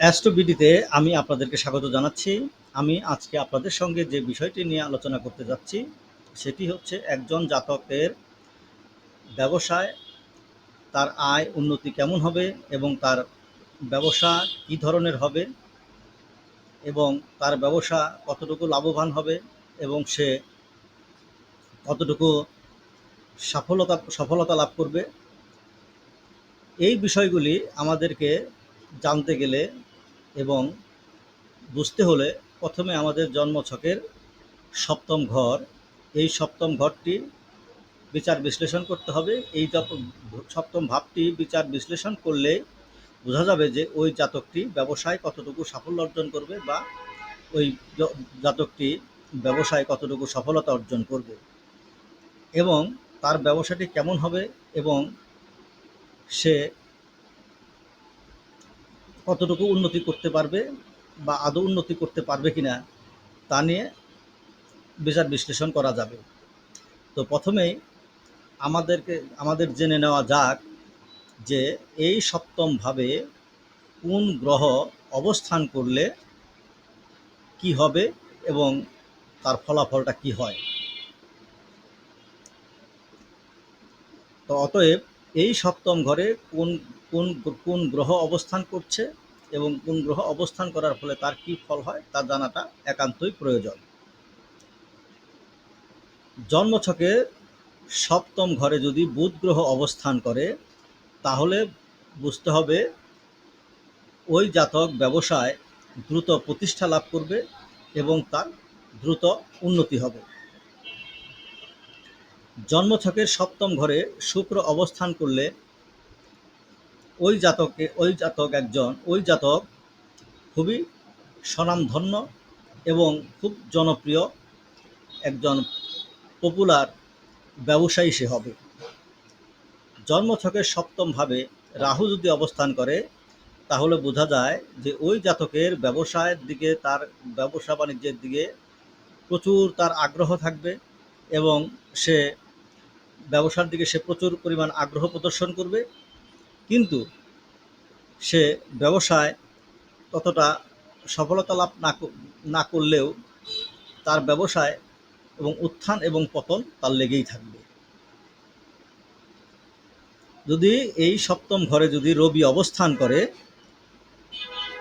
অ্যাস্ট্রোবিডিতে আমি আপনাদেরকে স্বাগত জানাচ্ছি। আমি আজকে আপনাদের সঙ্গে যে বিষয়টি নিয়ে আলোচনা করতে যাচ্ছি, সেটি হচ্ছে একজন জাতকের ব্যবসায় তার আয় উন্নতি কেমন হবে এবং তার ব্যবসা কী ধরনের হবে এবং তার ব্যবসা কতটুকু লাভবান হবে এবং সে কতটুকু সফলতা সফলতা লাভ করবে। এই বিষয়গুলি আমাদেরকে জানতে গেলে এবং বুঝতে হলে প্রথমে আমাদের জন্মছকের সপ্তম ঘর। এই সপ্তম ঘরটি বিচার বিশ্লেষণ করতে হবে। এই সপ্তম ভাবটি বিচার বিশ্লেষণ করলে বোঝা যাবে যে ওই জাতকটি ব্যবসায় কতটুকু সাফল্য অর্জন করবে বা ওই জাতকটি ব্যবসায় কতটুকু সফলতা অর্জন করবে এবং তার ব্যবসাটি কেমন হবে এবং সে কতটুকু উন্নতি করতে পারবে বা আদৌ উন্নতি করতে পারবে কিনা তা নিয়ে বিচার বিশ্লেষণ করা যাবে। তো প্রথমেই আমাদেরকে, আমাদের জেনে নেওয়া যাক যে এই সপ্তমভাবে কোন গ্রহ অবস্থান করলে কি হবে এবং তার ফলাফলটা কি হয়। তো অতএব এই সপ্তম ঘরে কোন কোন কোন গ্রহ অবস্থান করছে এবং কোন গ্রহ অবস্থান করার ফলে তার কি ফল হয় তা জানাটা একান্তই প্রয়োজন। জন্মছকে সপ্তম ঘরে যদি বুধ গ্রহ অবস্থান করে, তাহলে বুঝতে হবে ওই জাতক ব্যবসায় দ্রুত প্রতিষ্ঠা লাভ করবে এবং তার দ্রুত উন্নতি হবে। জন্মছকের সপ্তম ঘরে শুক্র অবস্থান করলে ওই জাতকে, ওই জাতক একজন, ওই জাতক খুবই স্বনামধন্য এবং খুব জনপ্রিয় একজন পপুলার ব্যবসায়ী সে হবে। জন্মছকের সপ্তমভাবে রাহু যদি অবস্থান করে, তাহলে বোঝা যায় যে ওই জাতকের ব্যবসায়ের দিকে, তার ব্যবসা বাণিজ্যের দিকে প্রচুর তার আগ্রহ থাকবে এবং সে ব্যবসার দিকে সে প্রচুর পরিমাণ আগ্রহ প্রদর্শন করবে। কিন্তু সে ব্যবসায় ততটা সফলতা লাভ না না করলেও তার ব্যবসায় এবং উত্থান এবং পতন তার লেগেই থাকবে। যদি এই সপ্তম ঘরে যদি রবি অবস্থান করে,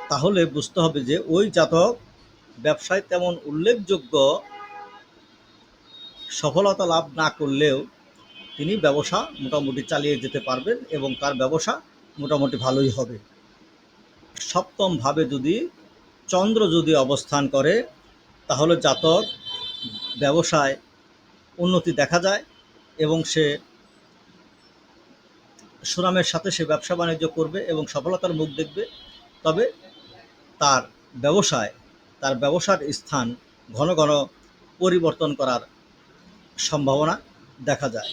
তাহলে বুঝতে হবে যে ওই জাতক ব্যবসায় তেমন উল্লেখযোগ্য সফলতা লাভ না করলেও তিনি ব্যবসা মোটামুটি চালিয়ে যেতে পারবেন এবং তার ব্যবসা মোটামুটি ভালোই হবে। সপ্তম ভাবে যদি চন্দ্র যদি অবস্থান করে, তাহলে জাতক ব্যবসায় উন্নতি দেখা যায় এবং সে সুনামের সাথে সে ব্যবসা বাণিজ্য করবে এবং সফলতার মুখ দেখবে। তবে তার ব্যবসায়, তার ব্যবসার স্থান ঘন ঘন পরিবর্তন করার সম্ভাবনা দেখা যায়।